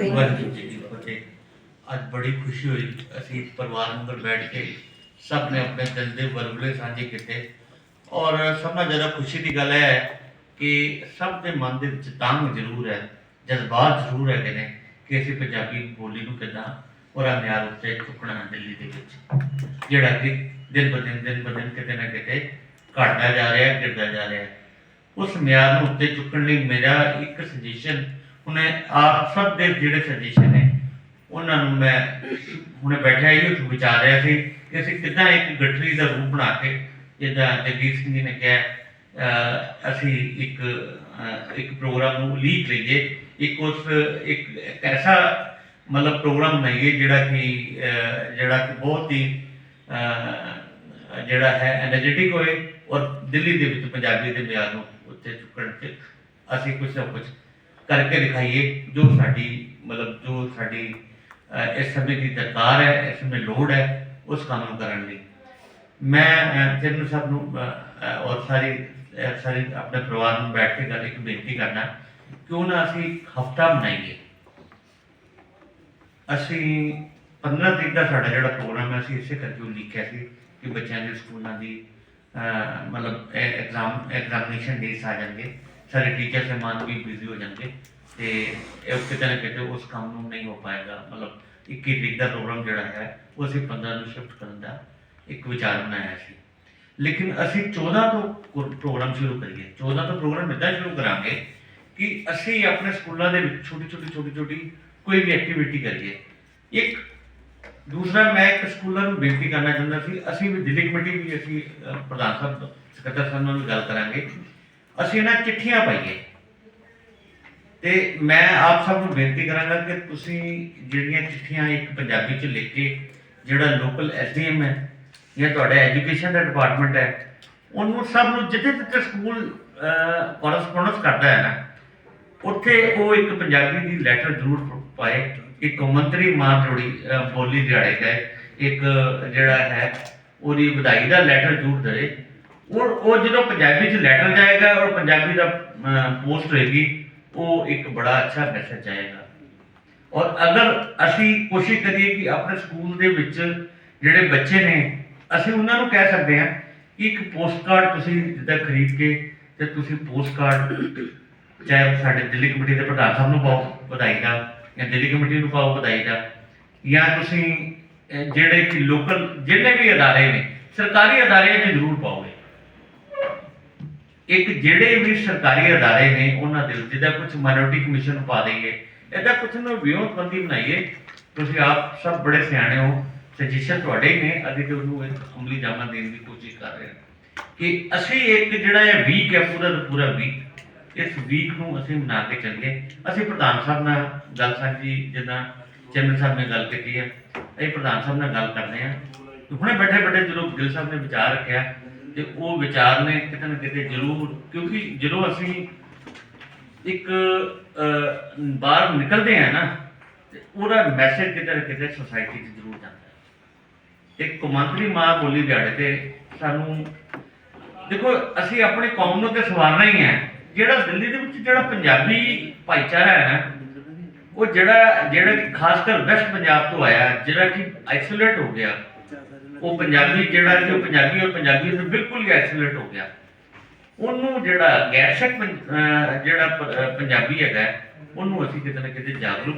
ਫਤਿਹ ਵਾਹਿਗੁਰੂ ਜੀ ਕੀ ਫਤਿਹ। ਅੱਜ ਬੜੀ ਖੁਸ਼ੀ ਹੋਈ, ਅਸੀਂ ਪਰਿਵਾਰ ਅੰਦਰ ਬੈਠ ਕੇ ਸਭ ਨੇ ਆਪਣੇ ਦਿਲ ਦੇ ਵਰਵਲੇ ਸਾਂਝੇ ਕੀਤੇ। ਔਰ ਸਭ ਨਾਲੋਂ ਜ਼ਿਆਦਾ ਖੁਸ਼ੀ ਦੀ ਗੱਲ ਹੈ ਕਿ ਸਭ ਦੇ ਮਨ ਦੇ ਵਿੱਚ ਤਾਂਗ ਜ਼ਰੂਰ ਹੈ, ਜਜ਼ਬਾਤ ਜ਼ਰੂਰ ਹੈਗੇ ਨੇ ਕਿ ਅਸੀਂ ਪੰਜਾਬੀ ਬੋਲੀ ਨੂੰ ਕਿੱਦਾਂ ਔਰ ਮਿਆਰ ਉੱਤੇ ਚੁੱਕਣਾ ਹੈ ਦਿੱਲੀ ਦੇ ਵਿੱਚ। ਜਿਹੜਾ ਕਿ ਦਿਨ ਬ ਦਿਨ ਦਿਨ ਬ ਦਿਨ ਕਿਤੇ ਨਾ ਕਿਤੇ ਘਟਦਾ ਜਾ ਰਿਹਾ ਹੈ ਗਿਰਦਾ ਜਾ ਰਿਹਾ ਹੈ। ਉਸ ਮਿਆਰ ਨੂੰ ਉੱਤੇ ਚੁੱਕਣ ਲਈ ਮੇਰਾ ਇੱਕ ਸੁਜੈਸ਼ਨ ਉਹਨੇ ਆਪ ਸਭ ਦੇ ਜਿਹੜੇ ਸਜੀਸ਼ਨ ਨੇ, ਉਹਨਾਂ ਨੂੰ ਮੈਂ ਹੁਣੇ ਬੈਠਿਆ ਹੀ ਉਹ ਵਿਚਾਰ ਰਿਹਾ ਸੀ ਕਿ ਅਸੀਂ ਕਿੱਦਾਂ ਇੱਕ ਗੱਠੜੀ ਦਾ ਰੂਪ ਬਣਾ ਕੇ, ਜਿੱਦਾਂ ਜਗਦੀਪ ਸਿੰਘ ਜੀ ਨੇ ਕਿਹਾ ਅਸੀਂ ਇੱਕ ਇੱਕ ਪ੍ਰੋਗਰਾਮ ਨੂੰ ਲੀਕ ਲਈਏ ਇੱਕ ਉਸ, ਇੱਕ ਐਸਾ ਮਤਲਬ ਪ੍ਰੋਗਰਾਮ ਬਣਾਈਏ ਜਿਹੜਾ ਕਿ ਜਿਹੜਾ ਕਿ ਬਹੁਤ ਹੀ ਜਿਹੜਾ ਹੈ એનર્ਜੈਟਿਕ ਹੋਏ ਔਰ ਦਿੱਲੀ ਦੇ ਵਿੱਚ ਪੰਜਾਬੀ ਦੇ ਮਿਆਰ ਨੂੰ ਉੱਤੇ ਚੁੱਕਣ ਤੇ ਅਸੀਂ ਕੁਝ ਨਾ ਕੁਝ ਕਰਕੇ ਦਿਖਾਈਏ ਜੋ ਸਾਡੀ, ਮਤਲਬ ਜੋ ਸਾਡੀ ਇਸ ਸਮੇਂ ਦੀ ਦਰਕਾਰ ਹੈ, ਇਸ ਸਮੇਂ ਲੋੜ ਹੈ, ਉਸ ਕੰਮ ਨੂੰ ਕਰਨ ਲਈ। ਮੈਂ ਤੈਨੂੰ ਸਭ ਨੂੰ ਔਰ ਸਾਰੀ ਸਾਰੇ ਆਪਣੇ ਪਰਿਵਾਰ ਨੂੰ ਬੈਠ ਕੇ ਗੱਲ ਇੱਕ ਬੇਨਤੀ ਕਰਨਾ ਕਿਉਂ ਨਾ ਅਸੀਂ ਹਫਤਾ ਬਣਾਈਏ ਅਸੀਂ 15 ਤਰੀਕ ਦਾ ਸਾਡਾ ਜਿਹੜਾ ਪ੍ਰੋਗਰਾਮ ਹੈ, ਅਸੀਂ ਇਸੇ ਕਰਕੇ ਉਹ ਲਿਖਿਆ ਸੀ ਕਿ ਬੱਚਿਆਂ ਦੇ ਸਕੂਲਾਂ ਦੀ ਮਤਲਬ ਐਗਜ਼ਾਮ ਐਗਜ਼ਾਮੀਨੇਸ਼ਨ ਡੇਸ ਆ ਜਾਣਗੇ। ਸਾਰੇ ਟੀਚਰ ਸਮਾਨ ਵੀ ਬਿਜ਼ੀ ਹੋ ਜਾਣਗੇ ਤੇ ਇਹ ਕਿਤੇ ਨਾ ਕਿਤੇ ਉਸ ਕੰਮ ਨੂੰ ਨਹੀਂ ਹੋ ਪਾਏਗਾ, ਮਤਲਬ 21 ਤਰੀਕ ਦਾ ਪ੍ਰੋਗਰਾਮ ਜਿਹੜਾ ਹੈ, ਉਹ ਅਸੀਂ 15 ਨੂੰ ਸ਼ਿਫਟ ਕਰਨ ਦਾ ਇੱਕ ਵਿਚਾਰ ਬਣਾਇਆ ਸੀ। ਲੇਕਿਨ ਅਸੀਂ 14 ਤੋਂ ਕੋ- ਪ੍ਰੋਗਰਾਮ ਸ਼ੁਰੂ ਕਰੀਏ 14 ਤੋਂ ਪ੍ਰੋਗਰਾਮ ਇੱਦਾਂ ਸ਼ੁਰੂ ਕਰਾਂਗੇ ਕਿ ਅਸੀਂ ਆਪਣੇ ਸਕੂਲਾਂ ਦੇ ਵਿੱਚ ਛੋਟੀ ਛੋਟੀ ਛੋਟੀ ਛੋਟੀ ਕੋਈ ਵੀ ਐਕਟੀਵਿਟੀ ਕਰੀਏ। ਇੱਕ, ਦੂਸਰਾ ਮੈਂ ਇੱਕ ਸਕੂਲਾਂ ਨੂੰ ਬੇਨਤੀ ਕਰਨਾ ਚਾਹੁੰਦਾ ਸੀ, ਅਸੀਂ ਵੀ ਦਿੱਲੀ ਕਮੇਟੀ ਵੀ ਅਸੀਂ ਪ੍ਰਧਾਨ ਸਾਹਿਬ, ਸਕੱਤਰ ਸਾਹਿਬ ਨਾਲ ਗੱਲ ਕਰਾਂਗੇ ਅਸੀਂ ਇਹਨਾਂ ਚਿੱਠੀਆਂ ਪਾਈਏ ਤੇ ਮੈਂ ਆਪ ਸਭ ਨੂੰ ਬੇਨਤੀ ਕਰਾਂਗਾ ਕਿ ਤੁਸੀਂ ਜਿਹੜੀਆਂ ਚਿੱਠੀਆਂ ਇੱਕ ਪੰਜਾਬੀ ਚ ਲਿਖ ਕੇ ਜਿਹੜਾ ਲੋਕਲ ਐਸਡੀਐਮ ਹੈ ਜਾਂ ਤੁਹਾਡਾ ਐਜੂਕੇਸ਼ਨ ਦਾ ਡਿਪਾਰਟਮੈਂਟ ਹੈ, ਉਹਨੂੰ ਸਭ ਨੂੰ ਜਿੱਥੇ ਜਿੱਥੇ ਸਕੂਲ ਕੋਰਸਪੋਂਡੈਂਸ ਕਰਦਾ ਹੈ ਨਾ, ਉੱਥੇ ਉਹ ਇੱਕ ਪੰਜਾਬੀ ਦੀ ਲੈਟਰ ਜ਼ਰੂਰ ਪਾਏ। ਇੱਕ ਮੰਤਰੀ ਮਾਂ ਜੋੜੀ ਬੋਲੀ ਦਿਹਾੜੇ ਗਏ ਇੱਕ ਜਿਹੜਾ ਹੈ, ਉਹਦੀ ਵਧਾਈ ਦਾ ਲੈਟਰ ਜ਼ਰੂਰ ਦੇਵੇ ਉਹ ਉਹ ਜਦੋਂ ਪੰਜਾਬੀ ਚ ਲੈਟਰ ਜਾਏਗਾ ਔਰ ਪੰਜਾਬੀ ਦਾ ਪੋਸਟ ਹੋਏਗੀ, ਉਹ ਇੱਕ ਬੜਾ ਅੱਛਾ ਮੈਸੇਜ ਆਏਗਾ। ਔਰ ਅਗਰ ਅਸੀਂ ਕੋਸ਼ਿਸ਼ ਕਰੀਏ ਕਿ ਆਪਣੇ ਸਕੂਲ ਦੇ ਵਿੱਚ ਜਿਹੜੇ ਬੱਚੇ ਨੇ, ਅਸੀਂ ਉਹਨਾਂ ਨੂੰ ਕਹਿ ਸਕਦੇ ਹਾਂ ਕਿ ਇੱਕ ਪੋਸਟ ਕਾਰਡ ਤੁਸੀਂ ਜਿੱਦਾਂ ਖਰੀਦ ਕੇ ਤੇ ਤੁਸੀਂ ਪੋਸਟ ਕਾਰਡ ਚਾਹੇ ਸਾਡੇ ਦਿੱਲੀ ਕਮੇਟੀ ਦੇ ਪ੍ਰਧਾਨ ਸਾਹਿਬ ਨੂੰ ਪਾਓ ਵਧਾਈ ਦਾ ਜਾਂ ਦਿੱਲੀ ਕਮੇਟੀ ਨੂੰ ਪਾਓ ਵਧਾਈ ਦਾ ਜਾਂ ਤੁਸੀਂ ਜਿਹੜੇ ਕਿ ਲੋਕਲ ਜਿਹੜੇ ਵੀ ਅਦਾਰੇ ਨੇ, ਸਰਕਾਰੀ ਅਦਾਰਿਆਂ 'ਚ ਜ਼ਰੂਰ ਪਾਓਗੇ। ਇੱਕ ਜਿਹੜੇ ਵੀ ਸਰਕਾਰੀ ਅਦਾਰੇ ਨੇ ਉਹਨਾਂ ਦੇ ਉੱਤੇ ਕੁਝ ਮਾਈਨੋਰਟੀ ਕਮਿਸ਼ਨ ਪਾ ਦਈਏ ਇਹਦਾ ਕੁਝ ਨਾ ਵਿਉਂਤਬੰਦੀ ਬਣਾਈਏ। ਤੁਸੀਂ ਆਪ ਸਭ ਬੜੇ ਸਿਆਣੇ ਹੋ ਸਜੈਸ਼ਨ ਤੁਹਾਡੇ ਨੇ ਅਸੀਂ ਤੇ ਉਹਨੂੰ ਅਮਲੀ ਜਾਮਾ ਦੇਣ ਦੀ ਕੋਸ਼ਿਸ਼ ਕਰ ਰਹੇ ਹਾਂ ਕਿ ਅਸੀਂ ਇੱਕ ਜਿਹੜਾ ਇਹ ਵੀਕ ਹੈ, ਪੂਰਾ ਪੂਰਾ ਵੀਕ ਇਸ ਵੀਕ ਨੂੰ ਅਸੀਂ ਮਨਾ ਕੇ ਚੱਲੀਏ। ਅਸੀਂ ਪ੍ਰਧਾਨ ਸਾਹਿਬ ਨਾਲ ਗੱਲ ਸਾਂਝੀ, ਜਿੱਦਾਂ ਚੈਨਲ ਸਾਹਿਬ ਨੇ ਗੱਲ ਕੀਤੀ ਹੈ ਇਹ ਪ੍ਰਧਾਨ ਸਾਹਿਬ ਨਾਲ ਗੱਲ ਕਰਦੇ ਹਾਂ। ਹੁਣੇ ਬੈਠੇ ਬੈਠੇ ਜਦੋਂ ਗਿੱਲ ਸਾਹਿਬ ਨੇ ਵਿਚਾਰ ਰੱਖਿਆ ਤੇ ਉਹ ਵਿਚਾਰ ਨੇ ਕਿਤੇ ਨਾ ਕਿਤੇ ਜ਼ਰੂਰ, ਕਿਉਂਕਿ ਜਦੋਂ ਅਸੀਂ ਇੱਕ ਬਾਹਰ ਨਿਕਲਦੇ ਆ ਨਾ, ਤੇ ਉਹਦਾ ਮੈਸੇਜ ਕਿਤੇ ਨਾ ਕਿਤੇ ਸੋਸਾਇਟੀ 'ਚ ਜ਼ਰੂਰ ਜਾਂਦਾ ਹੈ। ਇੱਕ ਕੌਮਾਂਤਰੀ ਮਾਂ ਬੋਲੀ ਦਿਹਾੜੇ ਤੇ ਸਾਨੂੰ, ਦੇਖੋ, ਅਸੀਂ ਆਪਣੀ ਕੌਮ ਨੂੰ ਤੇ ਸਵਾਰਨਾ ਹੀ ਹੈ, ਜਿਹੜਾ ਦਿੱਲੀ ਦੇ ਵਿੱਚ ਜਿਹੜਾ ਪੰਜਾਬੀ ਭਾਈਚਾਰਾ ਹੈ ਨਾ, ਉਹ ਜਿਹੜਾ ਜਿਹੜਾ ਖਾਸ ਕਰ ਵੈਸਟ ਪੰਜਾਬ ਤੋਂ ਆਇਆ, ਜਿਹੜਾ ਕਿ ਆਈਸੋਲੇਟ ਹੋ ਗਿਆ ਉਹ ਪੰਜਾਬੀ ਜਿਹੜਾ ਕਿ ਉਹ ਪੰਜਾਬੀ ਔਰ ਪੰਜਾਬੀ ਤੋਂ ਬਿਲਕੁਲ ਹੀ ਆਈਸੋਲੇਟ ਹੋ ਗਿਆ। ਉਹਨੂੰ ਜਿਹੜਾ ਗੈਰਸ਼ਕ ਜਿਹੜਾ ਪੰਜਾਬੀ ਹੈਗਾ, ਉਹਨੂੰ ਅਸੀਂ ਕਿਤੇ ਨਾ ਕਿਤੇ ਜਾਗਰੂਕ